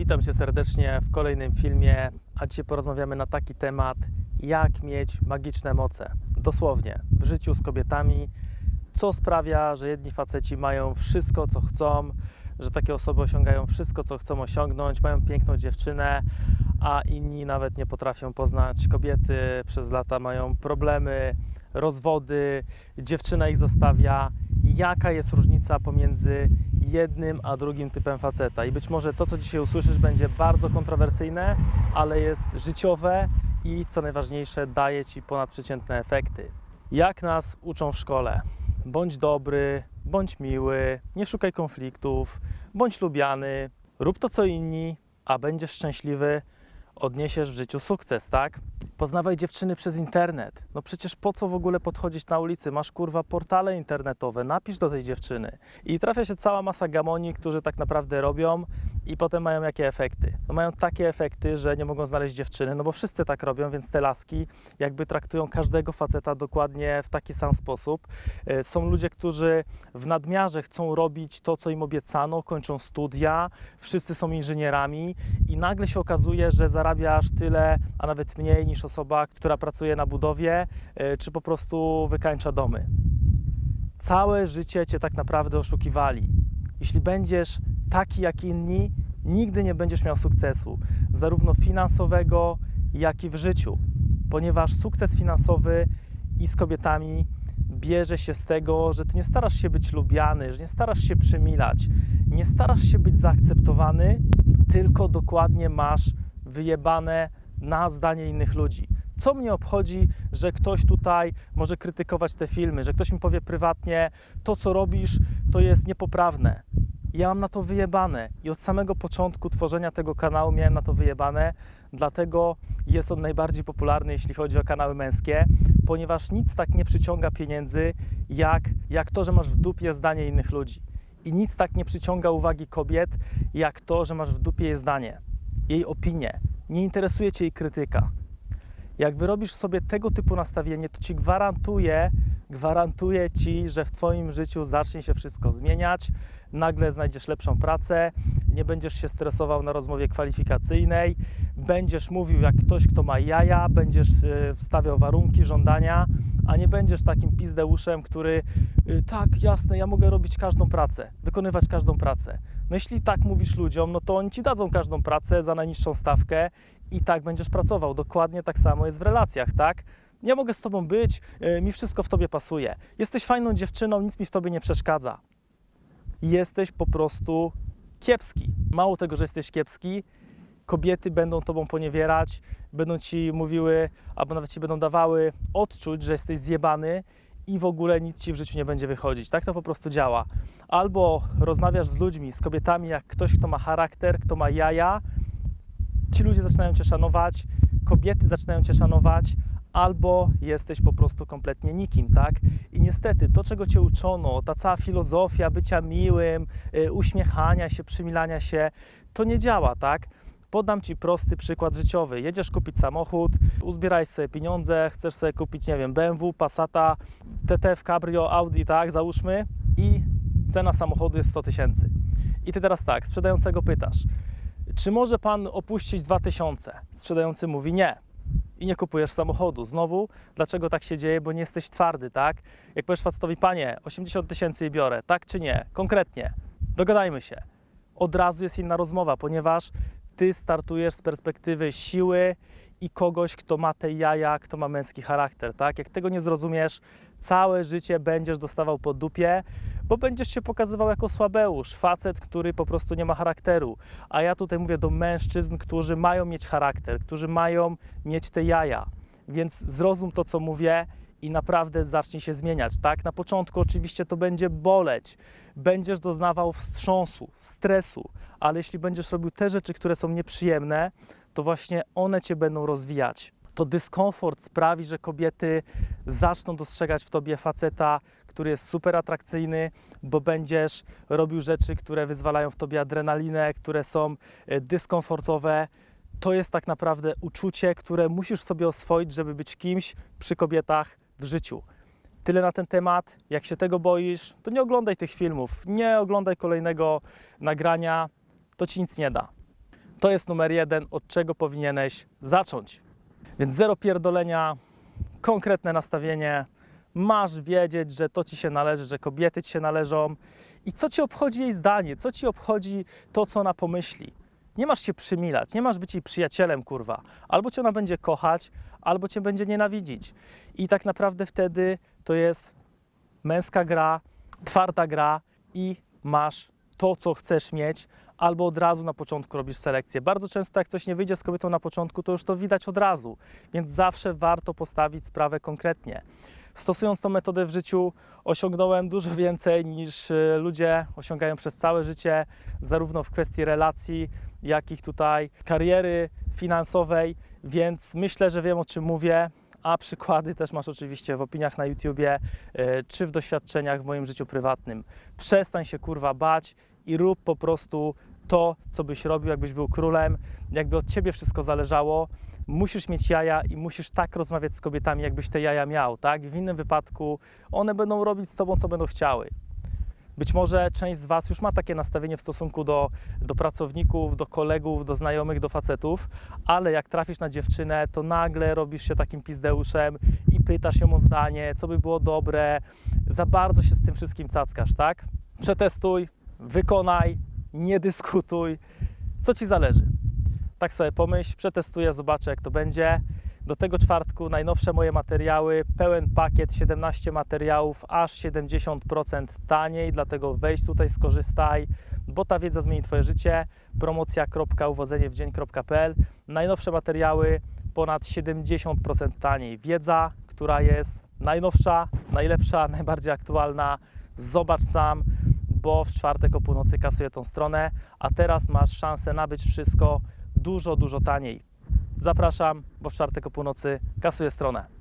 Witam Cię serdecznie w kolejnym filmie, a dzisiaj porozmawiamy na taki temat, jak mieć magiczne moce. Dosłownie, w życiu z kobietami, co sprawia, że jedni faceci mają wszystko, co chcą, że takie osoby osiągają wszystko, co chcą osiągnąć, mają piękną dziewczynę, a inni nawet nie potrafią poznać kobiety, przez lata mają problemy, rozwody, dziewczyna ich zostawia. Jaka jest różnica pomiędzy jednym a drugim typem faceta? I być może to, co dzisiaj usłyszysz, będzie bardzo kontrowersyjne, ale jest życiowe i co najważniejsze, daje ci ponadprzeciętne efekty. Jak nas uczą w szkole? Bądź dobry, bądź miły, nie szukaj konfliktów, bądź lubiany, rób to co inni, a będziesz szczęśliwy, odniesiesz w życiu sukces, tak? Poznawaj dziewczyny przez internet. No przecież po co w ogóle podchodzić na ulicy? Masz kurwa portale internetowe, napisz do tej dziewczyny. I trafia się cała masa gamoni, którzy tak naprawdę robią i potem mają jakie efekty? No mają takie efekty, że nie mogą znaleźć dziewczyny, no bo wszyscy tak robią, więc te laski jakby traktują każdego faceta dokładnie w taki sam sposób. E, Są ludzie, którzy w nadmiarze chcą robić to, co im obiecano, kończą studia, wszyscy są inżynierami i nagle się okazuje, że zarabiasz tyle, a nawet mniej niż osoba, która pracuje na budowie, e, czy po prostu wykańcza domy. Całe życie cię tak naprawdę oszukiwali. Jeśli będziesz taki jak inni, nigdy nie będziesz miał sukcesu, zarówno finansowego, jak i w życiu, ponieważ sukces finansowy i z kobietami bierze się z tego, że ty nie starasz się być lubiany, że nie starasz się przymilać, nie starasz się być zaakceptowany, tylko dokładnie masz wyjebane na zdanie innych ludzi. Co mnie obchodzi, że ktoś tutaj może krytykować te filmy, że ktoś mi powie prywatnie, to co robisz, to jest niepoprawne. Ja mam na to wyjebane i od samego początku tworzenia tego kanału miałem na to wyjebane, dlatego jest on najbardziej popularny, jeśli chodzi o kanały męskie, ponieważ nic tak nie przyciąga pieniędzy, jak, jak to, że masz w dupie zdanie innych ludzi. I nic tak nie przyciąga uwagi kobiet, jak to, że masz w dupie jej zdanie, jej opinię. Nie interesuje cię jej krytyka. Jak wyrobisz w sobie tego typu nastawienie, to ci gwarantuję, gwarantuję ci, że w twoim życiu zacznie się wszystko zmieniać. Nagle znajdziesz lepszą pracę, nie będziesz się stresował na rozmowie kwalifikacyjnej, będziesz mówił jak ktoś, kto ma jaja, będziesz e, wstawiał warunki, żądania, a nie będziesz takim pizdeuszem, który y, tak, jasne, ja mogę robić każdą pracę, wykonywać każdą pracę. No jeśli tak mówisz ludziom, no to oni ci dadzą każdą pracę za najniższą stawkę i tak będziesz pracował. Dokładnie tak samo jest w relacjach, tak? Ja mogę z tobą być, y, mi wszystko w tobie pasuje. Jesteś fajną dziewczyną, nic mi w tobie nie przeszkadza. Jesteś po prostu kiepski. Mało tego, że jesteś kiepski, kobiety będą tobą poniewierać, będą ci mówiły, albo nawet ci będą dawały odczuć, że jesteś zjebany i w ogóle nic ci w życiu nie będzie wychodzić. Tak to po prostu działa. Albo rozmawiasz z ludźmi, z kobietami, jak ktoś, kto ma charakter, kto ma jaja, ci ludzie zaczynają cię szanować, kobiety zaczynają cię szanować, albo jesteś po prostu kompletnie nikim, tak? I niestety to, czego cię uczono, ta cała filozofia bycia miłym, y, uśmiechania się, przymilania się, to nie działa, tak? Podam Ci prosty przykład życiowy. Jedziesz kupić samochód, uzbieraj sobie pieniądze, chcesz sobie kupić, nie wiem, BMW, Passata, TTF, Cabrio, Audi, tak, załóżmy i cena samochodu jest 100 tysięcy. I Ty teraz tak, sprzedającego pytasz, czy może Pan opuścić 2000? Sprzedający mówi nie. I nie kupujesz samochodu. Znowu, dlaczego tak się dzieje? Bo nie jesteś twardy, tak? Jak powiesz facetowi, panie, 80 tysięcy i biorę, tak czy nie? Konkretnie. Dogadajmy się. Od razu jest inna rozmowa, ponieważ ty startujesz z perspektywy siły i kogoś, kto ma te jaja, kto ma męski charakter, tak? Jak tego nie zrozumiesz, całe życie będziesz dostawał po dupie, bo będziesz się pokazywał jako słabeusz, facet, który po prostu nie ma charakteru. A ja tutaj mówię do mężczyzn, którzy mają mieć charakter, którzy mają mieć te jaja. Więc zrozum to, co mówię i naprawdę zacznij się zmieniać, tak? Na początku oczywiście to będzie boleć, będziesz doznawał wstrząsu, stresu, ale jeśli będziesz robił te rzeczy, które są nieprzyjemne, to właśnie one cię będą rozwijać. To dyskomfort sprawi, że kobiety zaczną dostrzegać w tobie faceta, który jest super atrakcyjny, bo będziesz robił rzeczy, które wyzwalają w tobie adrenalinę, które są e, dyskomfortowe. To jest tak naprawdę uczucie, które musisz sobie oswoić, żeby być kimś przy kobietach w życiu. Tyle na ten temat. Jak się tego boisz, to nie oglądaj tych filmów, nie oglądaj kolejnego nagrania, to ci nic nie da. To jest numer jeden, od czego powinieneś zacząć. Więc zero pierdolenia, konkretne nastawienie. Masz wiedzieć, że to ci się należy, że kobiety ci się należą. I co ci obchodzi jej zdanie? Co ci obchodzi to, co ona pomyśli? Nie masz się przymilać, nie masz być jej przyjacielem, kurwa. Albo cię ona będzie kochać, albo cię będzie nienawidzić. I tak naprawdę wtedy to jest męska gra, twarda gra i masz to, co chcesz mieć, albo od razu na początku robisz selekcję. Bardzo często, jak coś nie wyjdzie z kobietą na początku, to już to widać od razu, więc zawsze warto postawić sprawę konkretnie. Stosując tą metodę w życiu, osiągnąłem dużo więcej niż y, ludzie osiągają przez całe życie, zarówno w kwestii relacji, jak i tutaj kariery finansowej, więc myślę, że wiem o czym mówię. A przykłady też masz oczywiście w opiniach na YouTubie y, czy w doświadczeniach w moim życiu prywatnym. Przestań się kurwa bać i rób po prostu to, co byś robił, jakbyś był królem, jakby od ciebie wszystko zależało. Musisz mieć jaja i musisz tak rozmawiać z kobietami, jakbyś te jaja miał, tak? W innym wypadku one będą robić z tobą, co będą chciały. Być może część z Was już ma takie nastawienie w stosunku do, do pracowników, do kolegów, do znajomych, do facetów, ale jak trafisz na dziewczynę, to nagle robisz się takim pizdeuszem i pytasz ją o zdanie, co by było dobre. Za bardzo się z tym wszystkim cackasz, tak? Przetestuj, wykonaj, nie dyskutuj, co Ci zależy. Tak sobie pomyśl, przetestuję, zobaczę jak to będzie. Do tego czwartku najnowsze moje materiały, pełen pakiet, 17 materiałów, aż 70% taniej, dlatego wejdź tutaj, skorzystaj, bo ta wiedza zmieni Twoje życie. Promocja.uwodzeniewdzień.pl Najnowsze materiały, ponad 70% taniej. Wiedza, która jest najnowsza, najlepsza, najbardziej aktualna. Zobacz sam, bo w czwartek o północy kasuję tą stronę, a teraz masz szansę nabyć wszystko dużo, dużo taniej. Zapraszam, bo w czwartek o północy kasuję stronę.